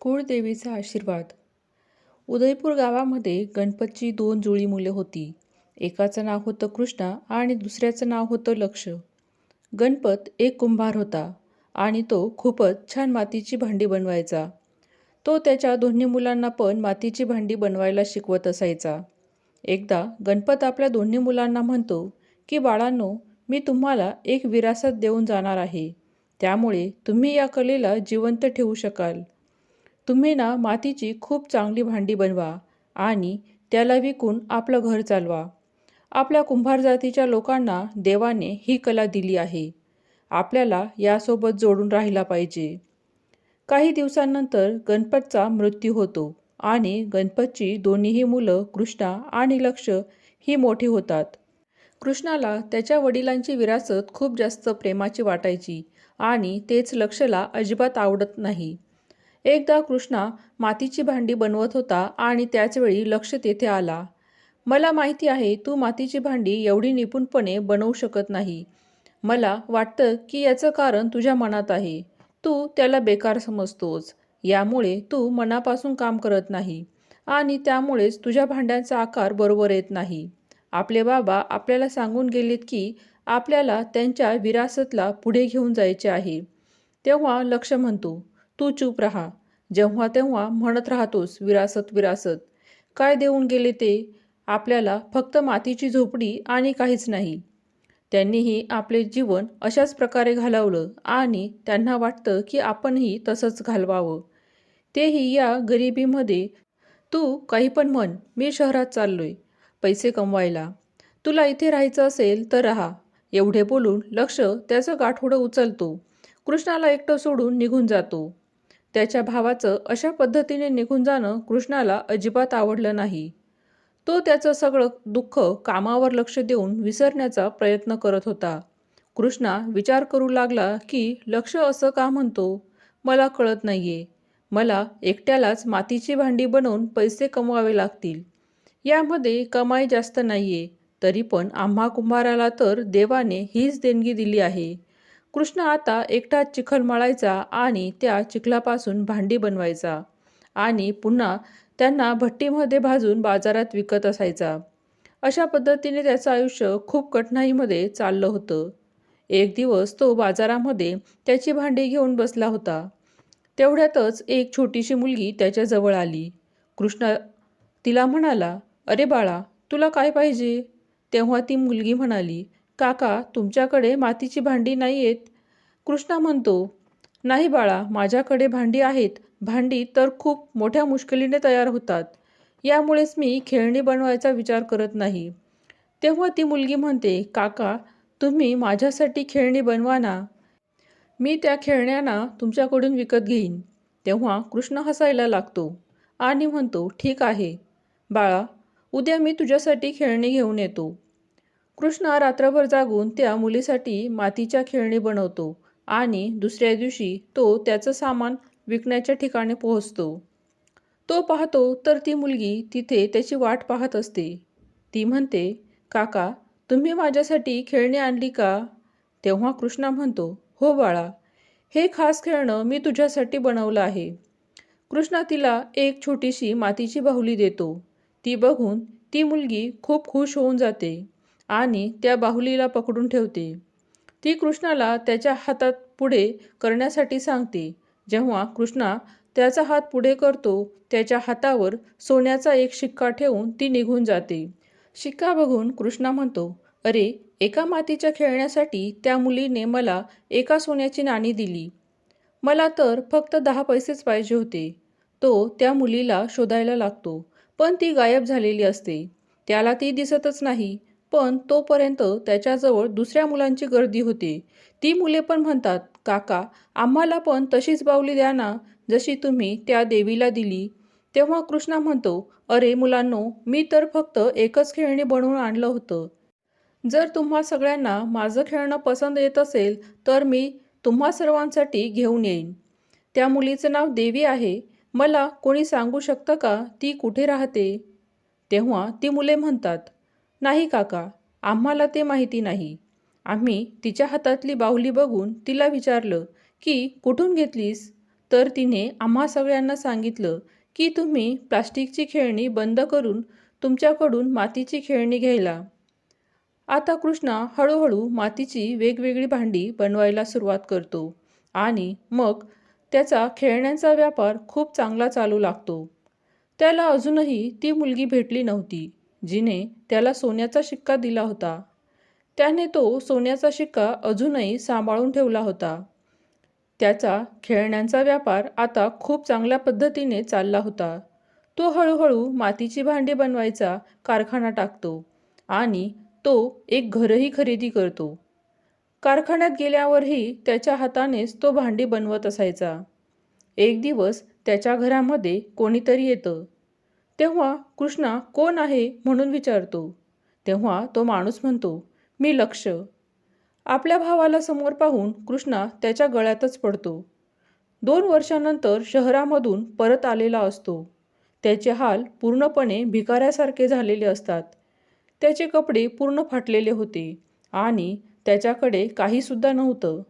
कुळदेवीचा आशीर्वाद. उदयपूर गावामध्ये गणपतची दोन जुळी मुले होती. एकाचं नाव होतं कृष्णा आणि दुसऱ्याचं नाव होतं लक्ष. गणपत एक कुंभार होता आणि तो खूपच छान मातीची भांडी बनवायचा. तो त्याच्या दोन्ही मुलांना पण मातीची भांडी बनवायला शिकवत असायचा. एकदा गणपत आपल्या दोन्ही मुलांना म्हणतो की बाळांनो मी तुम्हाला एक विरासत देऊन जाणार आहे. त्यामुळे तुम्ही या कलेला जिवंत ठेवू शकाल. तुम्ही ना मातीची खूप चांगली भांडी बनवा आणि त्याला विकून आपलं घर चालवा. आपल्या कुंभार जातीच्या लोकांना देवाने ही कला दिली आहे. आपल्याला यासोबत जोडून राहिला पाहिजे. काही दिवसांनंतर गणपतचा मृत्यू होतो आणि गणपतची दोन्हीही मुलं कृष्णा आणि लक्ष ही मोठी होतात. कृष्णाला त्याच्या वडिलांची विरासत खूप जास्त प्रेमाची वाटायची आणि तेच लक्षला अजिबात आवडत नाही. एकदा कृष्णा मातीची भांडी बनवत होता आणि त्याचवेळी लक्ष तेथे आला. मला माहिती आहे तू मातीची भांडी एवढी निपुणपणे बनवू शकत नाही. मला वाटतं की याचं कारण तुझ्या मनात आहे. तू त्याला बेकार समजतोस. यामुळे तू मनापासून काम करत नाही. आणि त्यामुळेच तुझ्या भांड्यांचा आकार बरोबर येत नाही. आपले बाबा आपल्याला सांगून गेलेत की आपल्याला त्यांच्या विरासतला पुढे घेऊन जायचे आहे. तेव्हा लक्ष म्हणतो तू चूप राहा. जेव्हा तेव्हा म्हणत राहतोस विरासत विरासत. काय देऊन गेले ते? आपल्याला फक्त मातीची झोपडी आणि काहीच नाही. त्यांनीही आपले जीवन अशाच प्रकारे घालवलं आणि त्यांना वाटतं की आपणही तसंच घालवावं. तेही या गरिबीमध्ये तू काही पण म्हण मी शहरात चाललोय पैसे कमवायला. तुला इथे राहायचं असेल तर राहा. एवढे बोलून लक्ष त्याचं गाठोडं उचलतो. कृष्णाला एकटं सोडून निघून जातो. त्याच्या भावाचं अशा पद्धतीने निघून जाणं कृष्णाला अजिबात आवडलं नाही. तो त्याचं सगळं दुःख कामावर लक्ष देऊन विसरण्याचा प्रयत्न करत होता. कृष्णा विचार करू लागला की लक्ष असं का म्हणतो? मला कळत नाहीये. मला एकट्यालाच मातीची भांडी बनवून पैसे कमवावे लागतील. यामध्ये कमाई जास्त नाहीये. तरी पण आम्हा कुंभाराला तर देवाने हीच देणगी दिली आहे. कृष्ण आता एकटाच चिखल मळायचा आणि त्या चिखलापासून भांडी बनवायचा. आणि पुन्हा त्यांना भट्टीमध्ये भाजून बाजारात विकत असायचा. अशा पद्धतीने त्याचं आयुष्य खूप कठीणाईमध्ये चाललं होतं. एक दिवस तो बाजारामध्ये त्याची भांडी घेऊन बसला होता. तेवढ्यातच एक छोटीशी मुलगी त्याच्याजवळ आली. कृष्णा तिला म्हणाला अरे बाळा तुला काय पाहिजे? तेव्हा ती मुलगी म्हणाली काका तुमच्याकडे मातीची भांडी नाही आहेत कृष्णा म्हणतो नाही बाळा माझ्याकडे भांडी आहेत. भांडी तर खूप मोठ्या मुश्किलीने तयार होतात. यामुळेच मी खेळणी बनवायचा विचार करत नाही. तेव्हा ती मुलगी म्हणते काका तुम्ही माझ्यासाठी खेळणी बनवा ना. मी त्या खेळण्यांना तुमच्याकडून विकत घेईन. तेव्हा कृष्ण हसायला लागतो आणि म्हणतो ठीक आहे. बाळा उद्या मी तुझ्यासाठी खेळणी घेऊन येतो. कृष्ण रात्रभर जागून त्या मुलीसाठी मातीच्या खेळणी बनवतो आणि दुसऱ्या दिवशी तो त्याचं सामान विकण्याच्या ठिकाणी पोहोचतो. तो पाहतो तर ती मुलगी तिथे त्याची वाट पाहत असते. ती म्हणते काका तुम्ही माझ्यासाठी खेळणी आणली का? तेव्हा कृष्णा म्हणतो हो बाळा हे खास खेळणं मी तुझ्यासाठी बनवलं आहे. कृष्णा तिला एक छोटीशी मातीची बाहुली देतो. ती बघून ती मुलगी खूप खुश होऊन जाते. आणि त्या बाहुलीला पकडून ठेवते. ती कृष्णाला त्याच्या हातात पुढे करण्यासाठी सांगते. जेव्हा कृष्णा त्याचा हात पुढे करतो त्याच्या हातावर सोन्याचा एक शिक्का ठेवून ती निघून जाते. शिक्का बघून कृष्णा म्हणतो अरे एका मातीच्या खेळण्यासाठी त्या मुलीने मला एका सोन्याची नाणी दिली. मला तर फक्त दहा पैसेच पाहिजे होते. तो त्या मुलीला शोधायला लागतो पण ती गायब झालेली असते. त्याला ती दिसतच नाही. पण तोपर्यंत त्याच्याजवळ दुसऱ्या मुलांची गर्दी होते. ती मुले पण म्हणतात काका आम्हाला पण तशीच बावली द्या ना जशी तुम्ही त्या देवीला दिली. तेव्हा कृष्णा म्हणतो अरे मुलांनो मी तर फक्त एकच खेळणी बनवून आणलं होतं. जर तुम्हा सगळ्यांना माझं खेळणं पसंत येत असेल तर मी तुम्हा सर्वांसाठी घेऊन येईन. त्या मुलीचं नाव देवी आहे. मला कोणी सांगू शकतं का ती कुठे राहते? तेव्हा ती मुले म्हणतात नाही काका. आम्हाला ते माहिती नाही. आम्ही तिच्या हातातली बाहुली बघून तिला विचारलं की कुठून घेतलीस? तर तिने आम्हा सगळ्यांना सांगितलं की तुम्ही प्लास्टिकची खेळणी बंद करून तुमच्याकडून मातीची खेळणी घ्यायला. आता कृष्णा हळूहळू मातीची वेगवेगळी भांडी बनवायला सुरुवात करतो आणि मग त्याचा खेळण्यांचा व्यापार खूप चांगला चालू लागतो. त्याला अजूनही ती मुलगी भेटली नव्हती. जिने त्याला सोन्याचा शिक्का दिला होता. त्याने तो सोन्याचा शिक्का अजूनही सांभाळून ठेवला होता. त्याचा खेळण्यांचा व्यापार आता खूप चांगल्या पद्धतीने चालला होता. तो हळूहळू मातीची भांडी बनवायचा कारखाना टाकतो आणि तो एक घरही खरेदी करतो. कारखान्यात गेल्यावरही त्याच्या हातानेच तो भांडी बनवत असायचा. एक दिवस त्याच्या घरामध्ये कोणीतरी येतं. तेव्हा कृष्णा कोण आहे? म्हणून विचारतो. तेव्हा तो माणूस म्हणतो मी लक्ष. आपल्या भावाला समोर पाहून कृष्णा त्याच्या गळ्यातच पडतो. दोन वर्षानंतर शहरामधून परत आलेला असतो. त्याचे हाल पूर्णपणे भिकाऱ्यासारखे झालेले असतात. त्याचे कपडे पूर्ण फाटलेले होते आणि त्याच्याकडे काहीसुद्धा नव्हतं.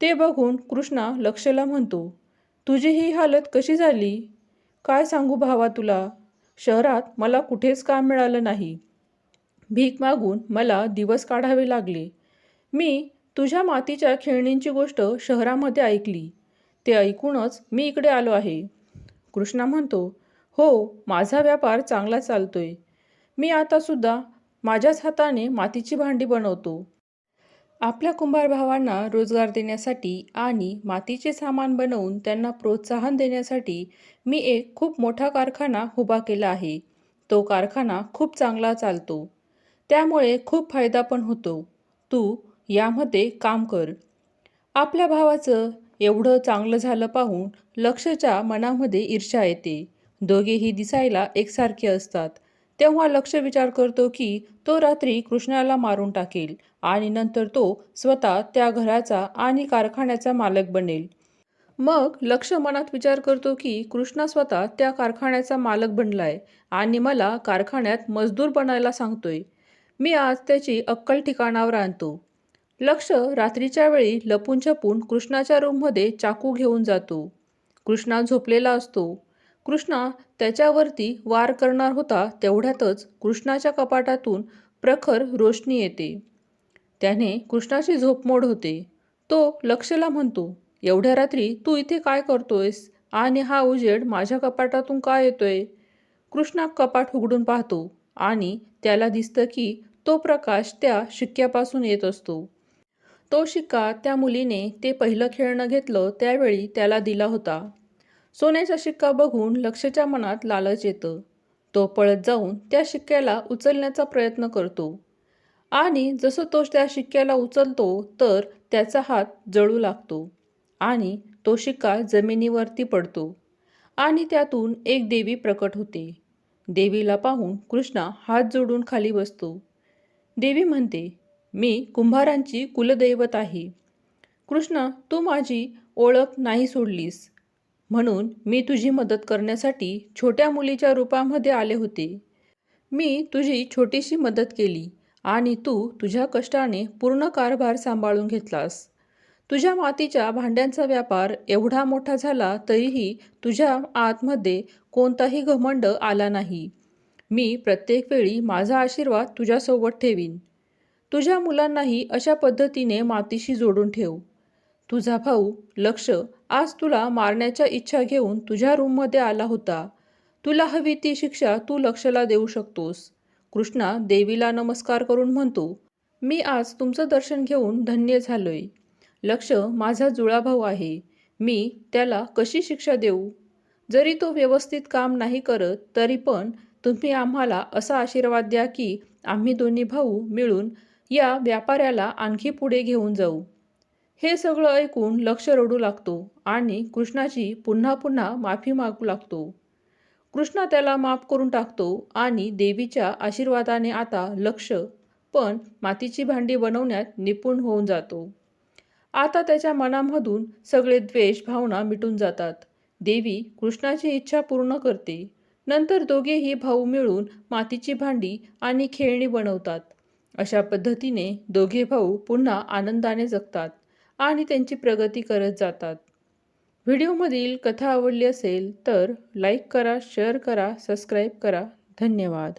ते बघून कृष्णा लक्षला म्हणतो तुझी ही हालत कशी झाली? काय सांगू भावा तुला? शहरात मला कुठेच काम मिळालं नाही. भीक मागून मला दिवस काढावे लागले. मी तुझ्या मातीच्या खेळणींची गोष्ट शहरामध्ये ऐकली. ते ऐकूनच मी इकडे आलो आहे. कृष्णा म्हणतो हो माझा व्यापार चांगला चालतोय. मी आतासुद्धा माझ्याच हाताने मातीची भांडी बनवतो. आपल्या कुंभार भावांना रोजगार देण्यासाठी आणि मातीचे सामान बनवून त्यांना प्रोत्साहन देण्यासाठी मी एक खूप मोठा कारखाना उभा केला आहे. तो कारखाना खूप चांगला चालतो. त्यामुळे खूप फायदा पण होतो. तू यामध्ये काम कर. आपल्या भावाचं एवढं चांगलं झालं पाहून लक्षच्या मनामध्ये ईर्ष्या येते. दोघेही दिसायला एकसारखे असतात. तेव्हा लक्ष विचार करतो की तो रात्री कृष्णाला मारून टाकेल आणि नंतर तो स्वतः त्या घराचा आणि कारखान्याचा मालक बनेल. मग लक्ष मनात विचार करतो की कृष्णा स्वतः त्या कारखान्याचा मालक बनलाय आणि मला कारखान्यात मजदूर बनायला सांगतोय. मी आज त्याची अक्कल ठिकाणावर आणतो. लक्ष रात्रीच्या वेळी लपून छपून कृष्णाच्या रूममध्ये चाकू घेऊन जातो. कृष्णा झोपलेला असतो. कृष्णा त्याच्यावरती वार करणार होता तेवढ्यातच कृष्णाच्या कपाटातून प्रखर रोशनी येते. त्याने कृष्णाची झोपमोड होते. तो लक्षला म्हणतो एवढ्या रात्री तू इथे काय करतोयस? आणि हा उजेड माझ्या कपाटातून काय येतोय? कृष्णा कपाट उघडून पाहतो आणि त्याला दिसतं की तो प्रकाश त्या शिक्क्यापासून येत असतो. तो शिक्का त्या मुलीने ते पहिलं खेळणं घेतलं त्यावेळी त्याला दिला होता. सोन्याचा शिक्का बघून लक्षच्या मनात लालच येतं. तो पळत जाऊन त्या शिक्क्याला उचलण्याचा प्रयत्न करतो. आणि जसं तो त्या शिक्क्याला उचलतो तर त्याचा हात जळू लागतो. आणि तो शिक्का जमिनीवरती पडतो. आणि त्यातून एक देवी प्रकट होते. देवीला पाहून कृष्णा हात जोडून खाली बसतो. देवी म्हणते मी कुंभारांची कुलदैवत आहे. कृष्णा तू माझी ओळख नाही सोडलीस. म्हणून मी तुझी मदत करण्यासाठी छोट्या मुलीच्या रूपामध्ये आले होते. मी तुझी छोटीशी मदत केली आणि तू तुझ्या कष्टाने पूर्ण कारभार सांभाळून घेतलास. तुझ्या मातीच्या भांड्यांचा व्यापार एवढा मोठा झाला तरीही तुझ्या आतमध्ये कोणताही घमंड आला नाही. मी प्रत्येक वेळी माझा आशीर्वाद तुझ्यासोबत ठेवीन. तुझ्या मुलांनाही अशा पद्धतीने मातीशी जोडून ठेव. तुझा भाऊ लक्ष आज तुला मारण्याच्या इच्छा घेऊन तुझ्या रूममध्ये आला होता. तुला हवी ती शिक्षा तू लक्षला देऊ शकतोस. कृष्णा देवीला नमस्कार करून म्हणतो मी आज तुमचं दर्शन घेऊन धन्य झालोय. लक्ष माझा जुळा भाऊ आहे. मी त्याला कशी शिक्षा देऊ? जरी तो व्यवस्थित काम नाही करत तरी पण तुम्ही आम्हाला असा आशीर्वाद द्या की आम्ही दोन्ही भाऊ मिळून या व्यापाऱ्याला आणखी पुढे घेऊन जाऊ. हे सगळं ऐकून लक्ष रडू लागतो आणि कृष्णाची पुन्हा पुन्हा माफी मागू लागतो. कृष्णा त्याला माफ करून टाकतो आणि देवीच्या आशीर्वादाने आता लक्ष पण मातीची भांडी बनवण्यात निपुण होऊन जातो. आता त्याच्या मनामधून सगळे द्वेष भावना मिटून जातात. देवी कृष्णाची इच्छा पूर्ण करते. नंतर दोघेही भाऊ मिळून मातीची भांडी आणि खेळणी बनवतात. अशा पद्धतीने दोघे भाऊ पुन्हा आनंदाने जगतात. आणि त्यांची प्रगती करत जातात. व्हिडिओमधील कथा आवडली असेल तर लाईक करा शेअर करा सबस्क्राईब करा. धन्यवाद.